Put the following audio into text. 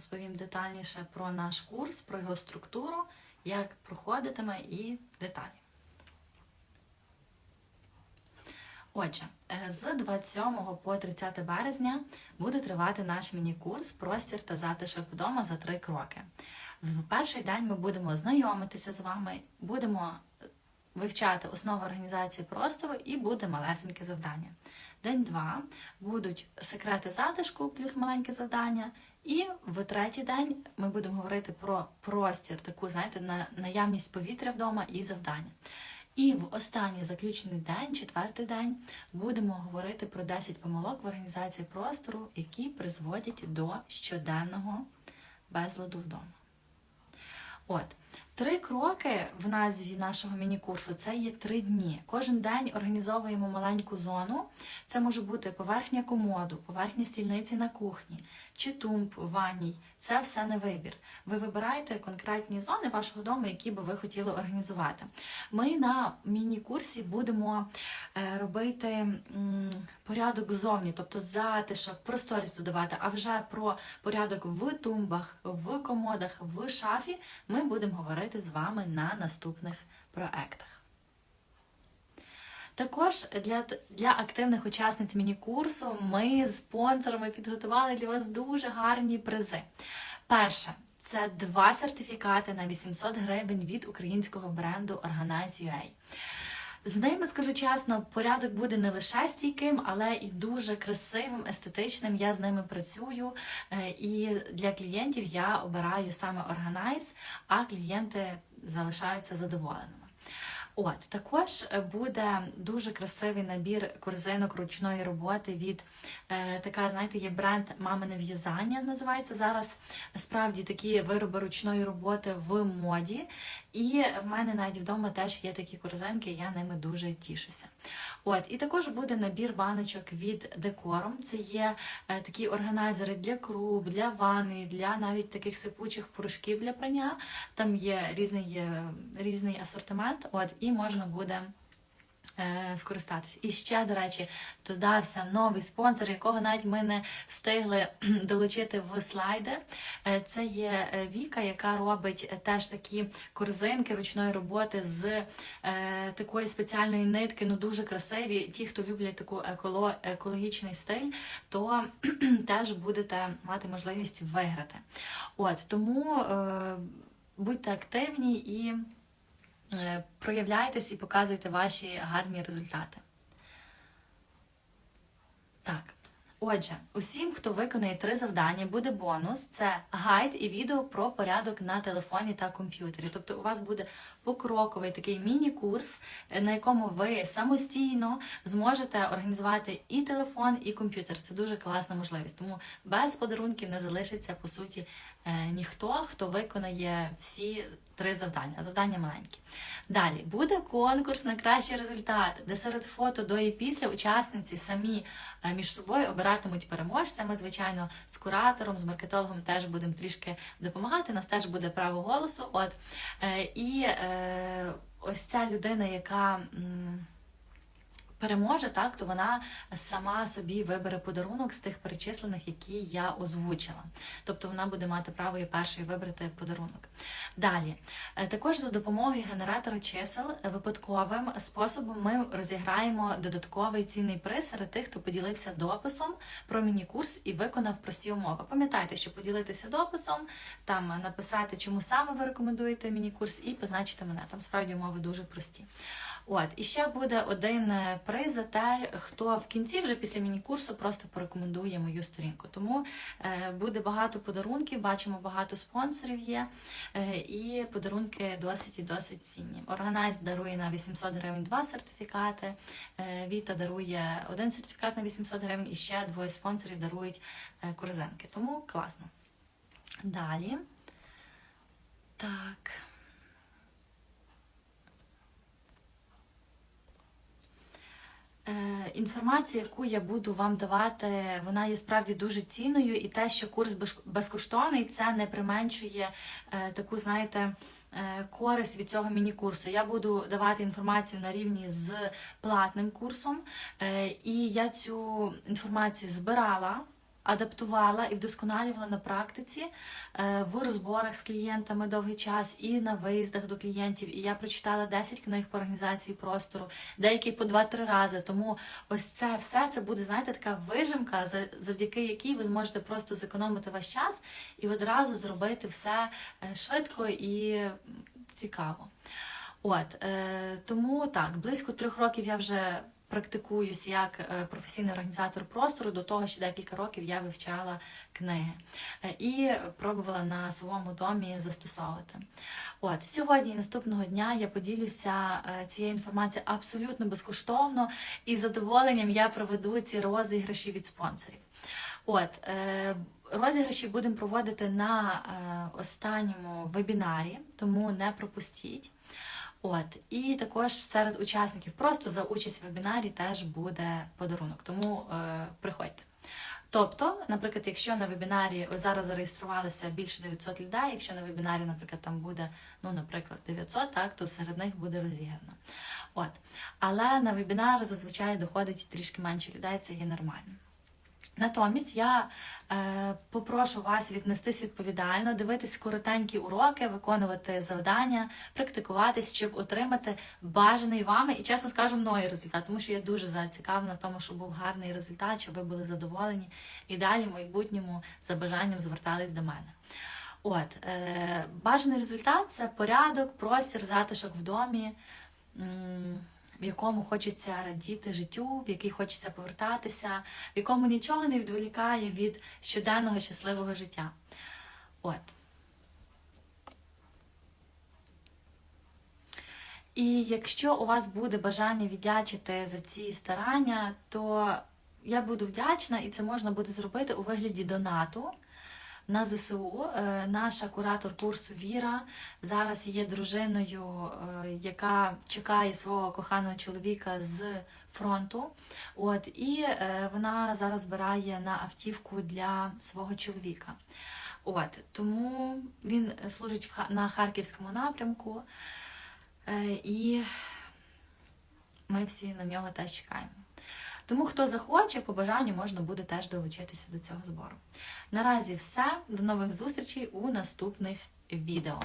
розповім детальніше про наш курс, про його структуру, як проходитиме і деталі. Отже, е, з 27 по 30 березня буде тривати наш міні-курс Простір та затишок вдома за три кроки. В перший день ми будемо знайомитися з вами, будемо вивчати основи організації простору і буде малесеньке завдання. День два будуть секрети затишку плюс маленьке завдання. І в третій день ми будемо говорити про простір, таку, знаєте, на наявність повітря вдома і завдання. І в останній заключний день, четвертий день, будемо говорити про 10 помилок в організації простору, які призводять до щоденного безладу вдома. От, три кроки в назві нашого міні-курсу це є три дні. Кожен день організовуємо маленьку зону. Це може бути поверхня комоду, поверхня стільниці на кухні чи тумб в ванній. Це все на вибір. Ви вибираєте конкретні зони вашого дому, які би ви хотіли організувати. Ми на міні-курсі будемо е, робити порядок зовні, тобто затишок, просторість додавати, а вже про порядок в тумбах, в комодах, в шафі ми будемо говорити з вами на наступних проектах. Також для, для активних учасниць міні-курсу ми з спонсорами підготували для вас дуже гарні призи. Перше, це два сертифікати на 800 гривень від українського бренду Organize.ua. З ними, скажу чесно, порядок буде не лише стійким, але і дуже красивим, естетичним. Я з ними працюю. е, І для клієнтів я обираю саме Organize, а клієнти залишаються задоволеними. От також буде дуже красивий набір корзинок ручної роботи від е, така, знаєте, є бренд Мамине в'язання. Називається зараз справді такі вироби ручної роботи в моді. І в мене навіть вдома теж є такі корзинки, я ними дуже тішуся. От, і також буде набір баночок від декором. Це є е, такі органайзери для круп, для ванни, для навіть таких сипучих порошків для прання. Там є різний, е, різний асортимент. От, і можна буде. Е, Скористатись. І ще, до речі, додався новий спонсор, якого навіть ми не встигли долучити в слайди. Е, Це є е, Віка, яка робить теж такі корзинки ручної роботи з такої спеціальної нитки, ну дуже красиві. Ті, хто люблять таку еколо, екологічний стиль, то теж будете мати можливість виграти. От тому будьте активні і проявляйтесь і показуйте ваші гарні результати. Так. Отже, усім, хто виконає три завдання, буде бонус. Це гайд і відео про порядок на телефоні та комп'ютері. Тобто у вас буде покроковий такий міні-курс, е, на якому ви самостійно зможете організувати і телефон, і комп'ютер. Це дуже класна можливість. Тому без подарунків не залишиться по суті е, ніхто, хто виконає всі три завдання. Завдання маленькі. Далі буде конкурс на кращий результат, де серед фото до і після учасниці самі е, між собою обиратимуть переможця. Ми, звичайно, з куратором, з маркетологом теж будемо трішки допомагати. У нас теж буде право голосу. От і ось ця людина, яка. переможе, так, то вона сама собі вибере подарунок з тих перечислених, які я озвучила. Тобто вона буде мати право і першою вибрати подарунок. Далі, е, також за допомогою генератора чисел е, випадковим способом ми розіграємо додатковий цінний приз серед тих, хто поділився дописом про міні-курс і виконав прості умови. Пам'ятайте, що поділитися дописом, там написати, чому саме ви рекомендуєте міні-курс, і позначити мене. Там справді умови дуже прості. От, і ще буде один е, приз за те, хто в кінці вже після міні-курсу просто порекомендує мою сторінку. Тому е, буде багато подарунків, бачимо, багато спонсорів є, е, і подарунки досить і досить цінні. Органайз дарує на 800 гривень два сертифікати. Е, Віта дарує один сертифікат на 800 гривень, і ще двоє спонсорів дарують курзенки. корзинки. Тому класно. Далі. Так. Інформація, яку я буду вам давати, вона є справді дуже цінною, і те, що курс безкоштовний, це не применшує е, таку, знаєте, е, користь від цього міні-курсу. Я буду давати інформацію на рівні з платним курсом, е, і я цю інформацію збирала. Адаптувала і вдосконалювала на практиці е, в розборах з клієнтами довгий час і на виїздах до клієнтів. І я прочитала 10 книг по організації простору, деякі по 2-3 рази. Тому ось це все це буде, знаєте, така вижимка, за- завдяки якій ви зможете просто зекономити ваш час і одразу зробити все е, швидко і цікаво. От е, тому так, близько трьох років я вже практикуюсь як е, професійний організатор простору. До того ще декілька років я вивчала книги е, і пробувала на своєму домі застосовувати. От сьогодні і наступного дня я поділюся е, цією інформацією абсолютно безкоштовно і з задоволенням я проведу ці розіграші від спонсорів. От розіграші будемо проводити на останньому вебінарі, тому не пропустіть. От і також серед учасників просто за участь в вебінарі теж буде подарунок, тому е, приходьте. Тобто, наприклад, якщо на вебінарі зараз зареєструвалися більше 900 людей, якщо на вебінарі, наприклад, там буде, ну, наприклад, 900, так, то серед них буде розіграно. От. Але на вебінар зазвичай доходить трішки менше людей, це є нормально. Натомість я е, попрошу вас віднестись відповідально, дивитись коротенькі уроки, виконувати завдання, практикуватись, щоб отримати бажаний вами і чесно скажу мною результат, тому що я дуже зацікавлена в тому, щоб був гарний результат, щоб ви були задоволені і далі в майбутньому за бажанням звертались до мене. От е, бажаний результат це порядок, простір, затишок в домі. В якому хочеться радіти життю, в який хочеться повертатися, в якому нічого не відволікає від щоденного щасливого життя. От. І якщо у вас буде бажання віддячити за ці старання, то я буду вдячна, і це можна буде зробити у вигляді донату на ЗСУ. Е, Наша куратор курсу Віра зараз є дружиною, е, яка чекає свого коханого чоловіка з фронту. От і е, вона зараз збирає на автівку для свого чоловіка. От тому він служить на харківському напрямку, і ми всі на нього теж чекаємо. Тому хто захоче, по бажанню можна буде теж долучитися до цього збору. Наразі все. До нових зустрічей у наступних відео.